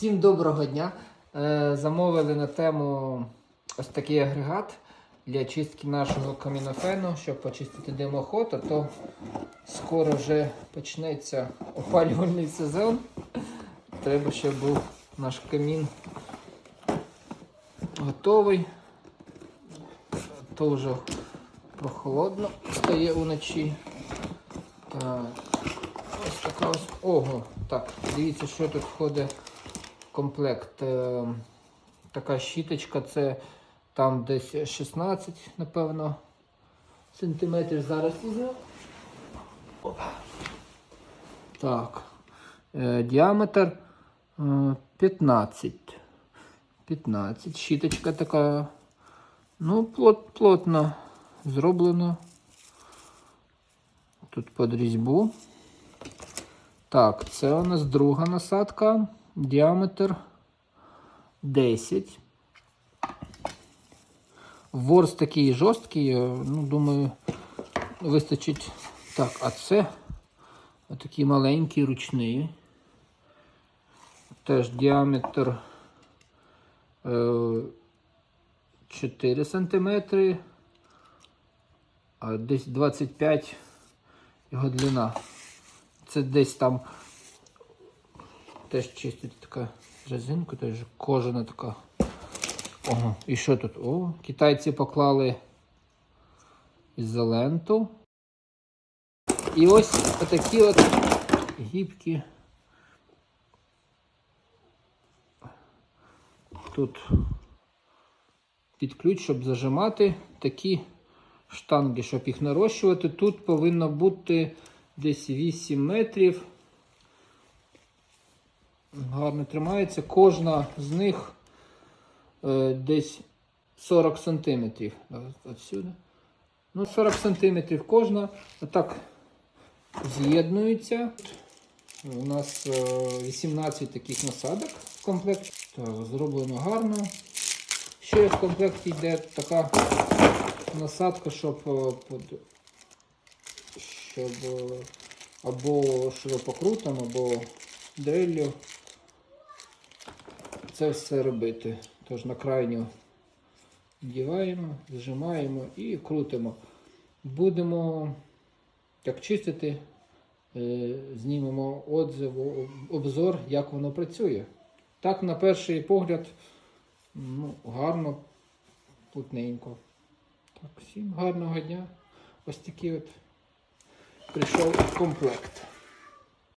Всім доброго дня. Е, Замовили на тему ось такий агрегат для чистки нашого камінофену, щоб почистити димоход, а то скоро вже почнеться опалювальний сезон. Треба, щоб був наш камін готовий. То вже прохолодно стає уночі. Так. Ось така ось. Ого. Так, дивіться, що тут входить комплект. Е, така щіточка, це там десь 16, напевно, сантиметрів. Зараз візьму. Так. Е, діаметр е, 15. 15. Щіточка така. Ну, плот, плотно зроблено. Тут під різьбу. Так, це у нас друга насадка. Діаметр 10. Ворс такий жорсткий, е, ну, думаю, вистачить. Так, а це такий маленький ручний. Теж діаметр е, 4 см, а десь 25 його длина. Це десь там теж чистить така резинка, теж кожана така. Ого, і що тут? О, китайці поклали ізоленту. І ось отакі от гібкі. Тут під ключ, щоб зажимати такі штанги, щоб їх нарощувати. Тут повинно бути десь 8 метрів. Гарно тримається. Кожна з них е, десь 40 сантиметрів. Отсюди. Ну, 40 сантиметрів кожна. Отак з'єднується. У нас е, 18 таких насадок в комплекті. Зроблено гарно. Ще в комплекті йде така насадка, щоб, е, щоб е, або шурупокрутом, або дреллю це все робити. Тож на крайню вдіваємо, зжимаємо і крутимо. Будемо так чистити, е, знімемо отзив, обзор, як воно працює. Так, на перший погляд, ну, гарно, плотненько. Так, всім гарного дня. Ось такий от прийшов комплект.